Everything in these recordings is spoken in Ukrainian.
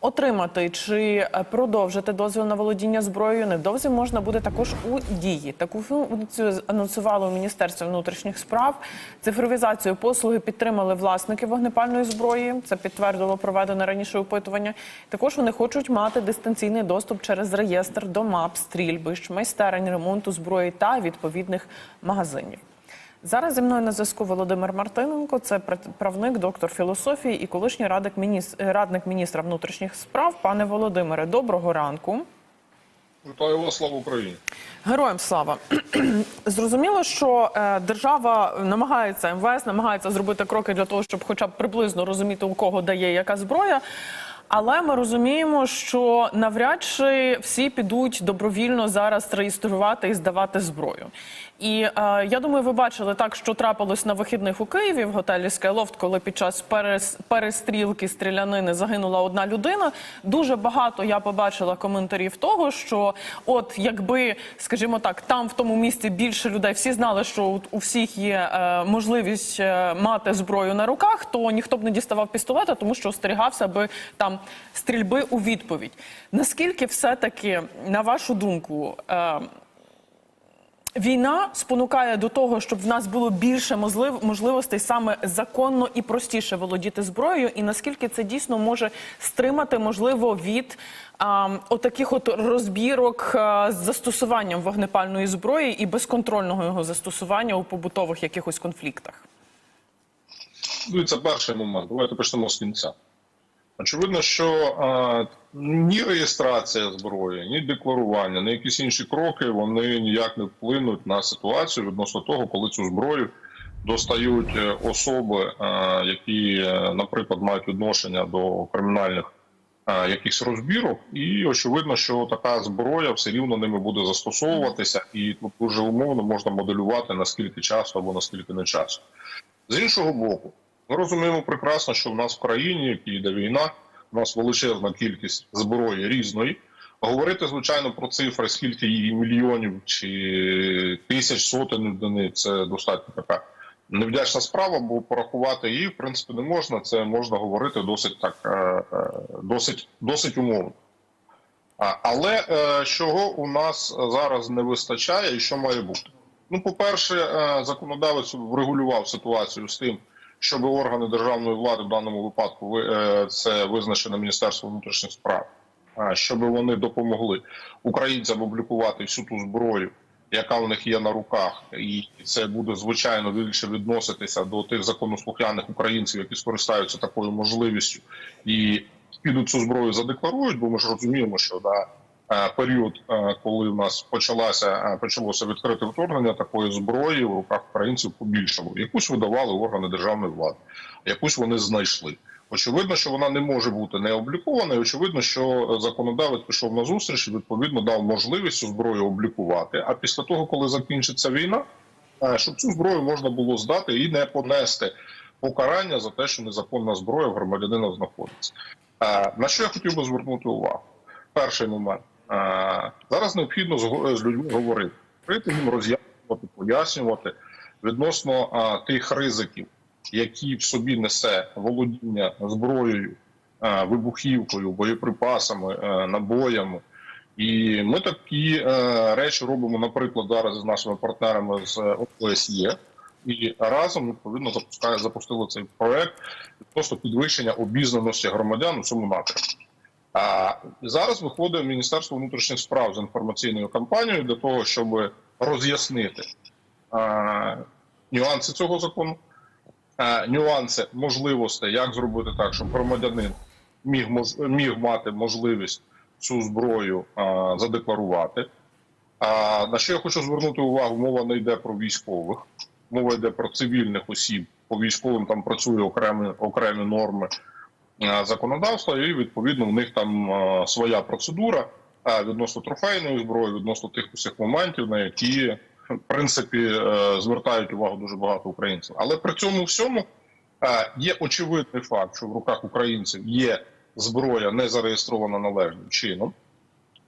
отримати чи е, продовжити дозвіл на володіння зброєю невдовзі можна буде також у дії. Таку функцію анонсувало Міністерство внутрішніх справ. Цифровізацію послуги підтримали власники вогнепальної зброї. Це підтвердило проведене раніше опитування. Також вони хочуть мати дистанційний доступ через реєстр до мап, стрільбищ, майстерень ремонту зброї та відповідних магазинів. Зараз зі мною на зв'язку Володимир Мартиненко, це правник, доктор філософії і колишній радник, мініс... радник міністра внутрішніх справ. Пане Володимире, доброго ранку. Вітаю вас, слава Україні. Героям слава зрозуміло, що е, держава намагається МВС намагається зробити кроки для того, щоб, хоча б приблизно розуміти, у кого дає яка зброя. Але ми розуміємо, що навряд чи всі підуть добровільно зараз реєструвати і здавати зброю. І е, я думаю, ви бачили так, що трапилось на вихідних у Києві в готелі Скайлофт, коли під час перес, перестрілки стрілянини загинула одна людина. Дуже багато я побачила коментарів того, що от якби, скажімо так, там в тому місці більше людей всі знали, що у, всіх є е, можливість е, мати зброю на руках, то ніхто б не діставав пістолета, тому що остерігався би там стрільби у відповідь. Наскільки все-таки, на вашу думку, е, війна спонукає до того, щоб в нас було більше можлив, можливостей саме законно і простіше володіти зброєю, і наскільки це дійсно може стримати, можливо, від а, отаких от розбірок з застосуванням вогнепальної зброї і безконтрольного його застосування у побутових якихось конфліктах? Ну, це перший момент. Давайте почнемо з кінця. Очевидно, що а, ні реєстрація зброї, ні декларування, ні якісь інші кроки вони ніяк не вплинуть на ситуацію відносно того, коли цю зброю достають е, особи, які, е, наприклад, мають відношення до кримінальних якихось розбірок, і очевидно, що така зброя все рівно ними буде застосовуватися, і тут дуже умовно можна моделювати наскільки часу або наскільки не часу. З іншого боку. Ми розуміємо прекрасно, що в нас в країні, в якій йде війна, у нас величезна кількість зброї різної. Говорити, звичайно, про цифри, скільки її мільйонів чи тисяч сотень одиниць, це достатньо така невдячна справа, бо порахувати її в принципі не можна. Це можна говорити досить так, досить, досить умовно. Але чого у нас зараз не вистачає і що має бути? Ну, по-перше, законодавець врегулював ситуацію з тим щоб органи державної влади в даному випадку е, це визначено Міністерство внутрішніх справ, щоб вони допомогли українцям облікувати всю ту зброю, яка в них є на руках, і це буде звичайно більше відноситися до тих законослухняних українців, які скористаються такою можливістю і підуть цю зброю задекларують, бо ми ж розуміємо, що да. Період, коли в нас почалося почалося відкрите вторгнення такої зброї в руках українців побільшало. Якусь видавали органи державної влади, якусь вони знайшли. Очевидно, що вона не може бути не облікована. і Очевидно, що законодавець пішов на зустріч і відповідно дав можливість цю зброю облікувати. А після того, коли закінчиться війна, щоб цю зброю можна було здати і не понести покарання за те, що незаконна зброя в громадянина знаходиться. На що я хотів би звернути увагу? Перший момент. Зараз необхідно з людьми говорити, їм роз'яснювати, пояснювати відносно тих ризиків, які в собі несе володіння зброєю, вибухівкою, боєприпасами, набоями. І ми такі речі робимо, наприклад, зараз з нашими партнерами з ОСЄ. І разом відповідно запускає запустили цей проект просто підвищення обізнаності громадян у цьому напрямку. А зараз виходить Міністерство внутрішніх справ з інформаційною кампанією для того, щоб роз'яснити а, нюанси цього закону, а, нюанси можливостей, як зробити так, щоб громадянин міг міг мати можливість цю зброю а, задекларувати. А на що я хочу звернути увагу? Мова не йде про військових, мова йде про цивільних осіб. По військовим там працює окремі окремі норми. Е, законодавства, і відповідно в них там е, своя процедура відносно трофейної зброї, відносно тих усіх моментів, на які в принципі е, звертають увагу дуже багато українців. Але при цьому всьому є очевидний факт, що в руках українців є зброя не зареєстрована належним чином.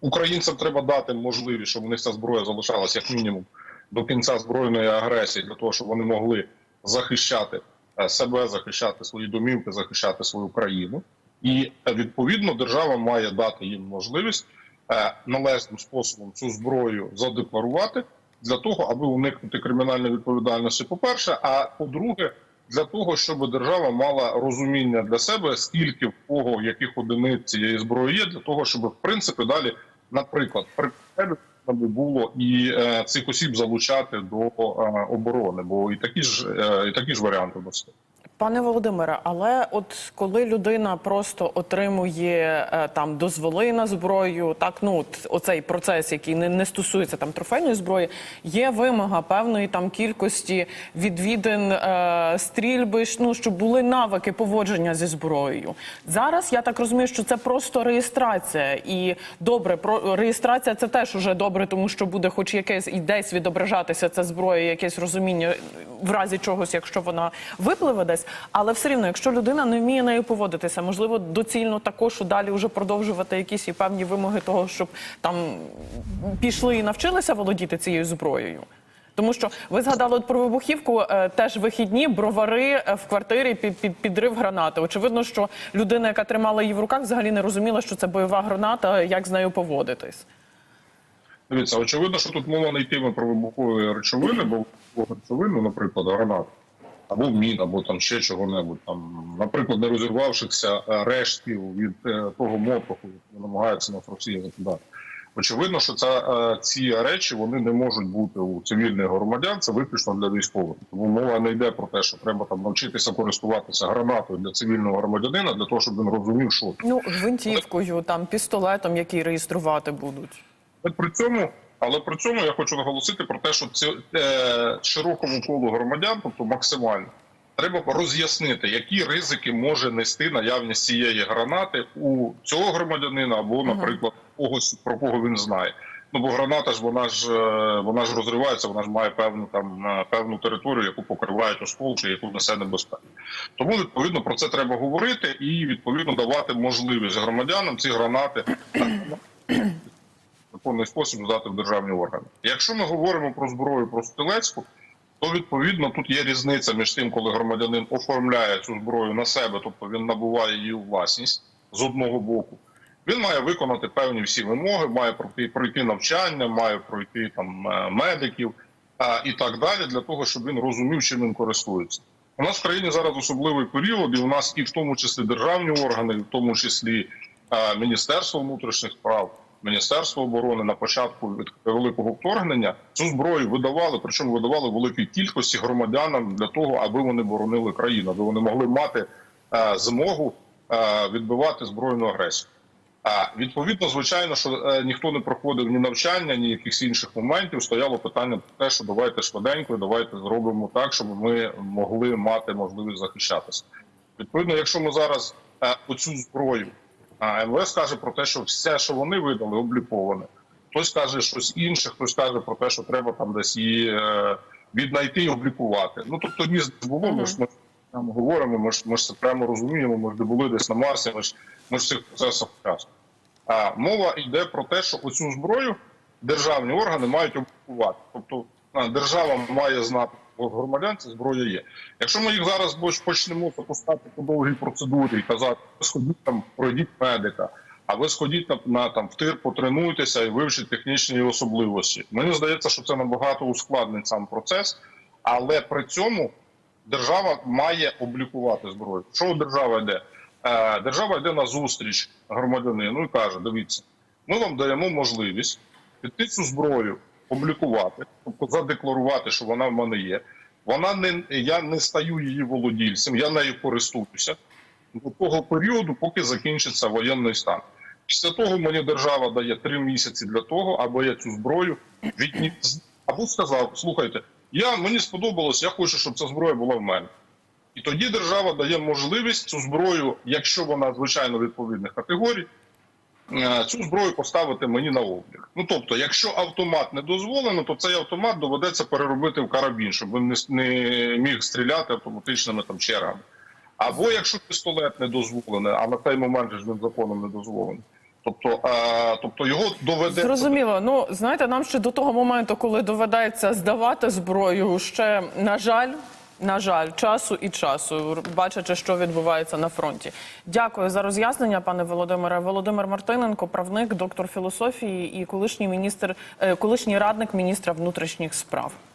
Українцям треба дати можливість, щоб у них ця зброя залишалась як мінімум до кінця збройної агресії, для того, щоб вони могли захищати Е, себе захищати свої домівки, захищати свою країну. І е, відповідно держава має дати їм можливість е, належним способом цю зброю задекларувати для того, аби уникнути кримінальної відповідальності. По перше, а по-друге, для того, щоб держава мала розуміння для себе, скільки в кого яких одиниць цієї зброї є, для того, щоб в принципі далі, наприклад, при би було і е, цих осіб залучати до е, оборони, бо і такі ж е, і такі ж варіанти досить. Пане Володимире, але от коли людина просто отримує е, там дозволи на зброю, так ну оцей процес, який не, не стосується там трофейної зброї, є вимога певної там кількості відвідин е, стрільби, ну щоб були навики поводження зі зброєю. Зараз я так розумію, що це просто реєстрація, і добре, про реєстрація це теж уже добре, тому що буде, хоч якесь і десь відображатися ця зброя, якесь розуміння в разі чогось, якщо вона випливе десь. Але все рівно, якщо людина не вміє нею поводитися, можливо, доцільно також далі вже продовжувати якісь і певні вимоги того, щоб там пішли і навчилися володіти цією зброєю. Тому що ви згадали от про вибухівку, е, теж вихідні бровари е, в квартирі під, під підрив гранати. Очевидно, що людина, яка тримала її в руках, взагалі не розуміла, що це бойова граната, як з нею поводитись. Дивіться, очевидно, що тут мова не йтиме про вибухові речовини, бо речовини, наприклад, гранат, або мін, або там ще чого-небудь. Там, наприклад, не розірвавшихся рештків від е, того мотору, який намагається нас Росія закидати. Очевидно, що ця, е, ці речі вони не можуть бути у цивільних громадян, це виключно для військових. Тому мова не йде про те, що треба там навчитися користуватися гранатою для цивільного громадянина, для того, щоб він розумів, що Ну, гвинтівкою, там пістолетом, який реєструвати будуть. При цьому, але при цьому я хочу наголосити про те, що ці, е, широкому колу громадян, тобто максимально, треба роз'яснити, які ризики може нести наявність цієї гранати у цього громадянина або, наприклад, когось про кого він знає. Ну бо граната ж вона ж е, вона ж розривається, вона ж має певну там е, певну територію, яку покривають осколки, яку несе небезпеку. Тому відповідно про це треба говорити і відповідно давати можливість громадянам ці гранати законний спосіб здати в державні органи. Якщо ми говоримо про зброю про стрілецьку, то відповідно тут є різниця між тим, коли громадянин оформляє цю зброю на себе, тобто він набуває її у власність з одного боку. Він має виконати певні всі вимоги, має пройти, пройти навчання, має пройти там е, медиків а, і так далі, для того, щоб він розумів, чим він користується. У нас в країні зараз особливий період, і у нас і в тому числі державні органи, і в тому числі е, Міністерство внутрішніх справ, Міністерство оборони на початку від великого вторгнення цю зброю видавали, причому видавали великій кількості громадянам для того, аби вони боронили країну, аби вони могли мати е, змогу е, відбивати збройну агресію. А відповідно, звичайно, що е, ніхто не проходив ні навчання, ні якихось інших моментів. Стояло питання про те, що давайте швиденько, давайте зробимо так, щоб ми могли мати можливість захищатися. Відповідно, якщо ми зараз оцю зброю, а МВС каже про те, що все, що вони видали, обліковане. Хтось каже щось інше, хтось каже про те, що треба там десь її е, віднайти і облікувати. Ну тобто ні було. Ми ж ми там говоримо. Ми ж ми ж це прямо розуміємо. Ми ж не були десь на Марсі. Ми ж ми ж цих процесах участвуємо. А мова йде про те, що оцю зброю державні органи мають облікувати. Тобто держава має знати громадян, ця зброя є. Якщо ми їх зараз почнемо запускати по довгій процедурі і казати, сходіть там, пройдіть медика, а ви сходіть на, на там в тир, потренуйтеся і вивчіть технічні особливості. Мені здається, що це набагато ускладнить сам процес, але при цьому держава має облікувати зброю. Що держава йде? Е, Держава йде на зустріч громадянину і каже: дивіться, ми вам даємо можливість піти цю зброю облікувати, тобто задекларувати, що вона в мене є. Вона не я не стаю її володільцем, я нею користуюся до того періоду, поки закінчиться воєнний стан. Після того мені держава дає три місяці для того, аби я цю зброю відніс або сказав: слухайте, я мені сподобалось, я хочу, щоб ця зброя була в мене. І тоді держава дає можливість цю зброю, якщо вона звичайно відповідних категорій, цю зброю поставити мені на облік. Ну тобто, якщо автомат не дозволено, то цей автомат доведеться переробити в карабін, щоб він не, міг стріляти автоматичними там чергами. Або якщо пістолет не дозволений, а на той момент ж він законом не дозволений. Тобто, е, тобто його доведеться Зрозуміло. Ну знаєте, нам ще до того моменту, коли доведеться здавати зброю, ще на жаль. На жаль, часу і часу, бачачи, що відбувається на фронті. Дякую за роз'яснення, пане Володимире. Володимир Мартиненко, правник, доктор філософії і колишній міністр, е, колишній радник міністра внутрішніх справ.